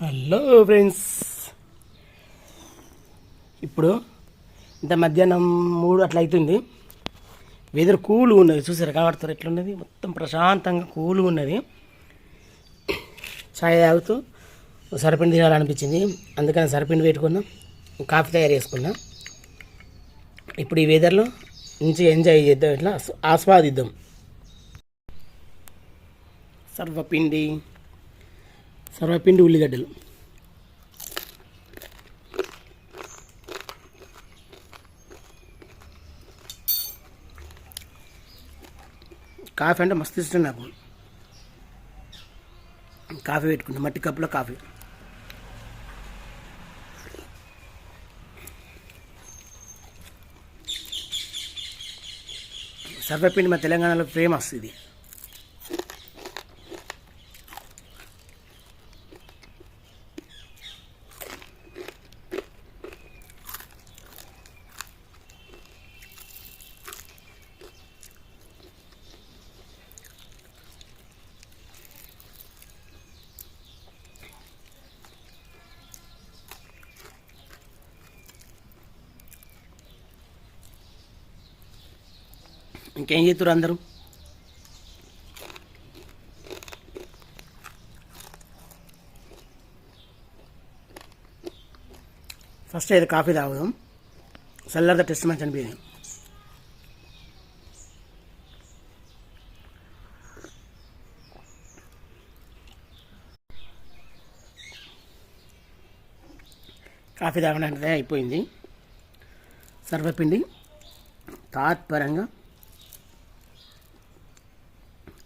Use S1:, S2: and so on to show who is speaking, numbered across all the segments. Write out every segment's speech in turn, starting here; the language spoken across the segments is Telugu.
S1: Hello friends. ఇప్పుడు ఇంత మధ్యాహ్నం మూడు అట్లా అవుతుంది వెదర్ కూల్ ఉన్నది. చూసారు కనబడతారు ఎట్లున్నది? మొత్తం ప్రశాంతంగా కూల్గా ఉన్నది. చాయ్ తాగుతూ సరిపిండి తినాలనిపించింది. అందుకని సరిపిండి పెట్టుకున్నాం కాఫీ తయారు చేసుకున్నాం. ఇప్పుడు ఈ వెదర్లో మంచిగా ఎంజాయ్ చేద్దాం ఇట్లా ఆస్వాదిద్దాం. సర్వపిండి. సర్వపిండి ఉల్లిగడ్డలు. కాఫీ అంటే మస్తు ఇష్టం నాకు. కాఫీ పెట్టుకున్నా మట్టి కప్పులో కాఫీ. సర్వపిండి మా తెలంగాణలో ఫేమస్ ఇది. ఇంకేం చేతురు అందరూ? ఫస్ట్ అయితే కాఫీ తాగుదాం. చల్లరిద టెస్ట్ మంచి అనిపించింది కాఫీ తాగడానికి అయిపోయింది. సర్వపిండి తాత్పరంగా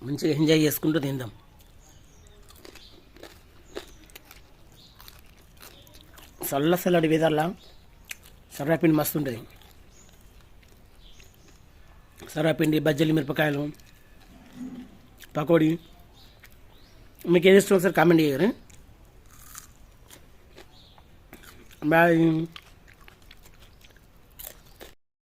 S1: మంచిగా ఎంజాయ్ చేసుకుంటూ తిందాం. చల్ల చల్లడి విధాల సర్రాపిండి మస్తు ఉంటుంది. సర్రాపిండి బజ్జలి మిరపకాయలు పకోడీ. మీకు ఏది ఇష్టం సార్ కామెంట్ చేయరు బాయ్.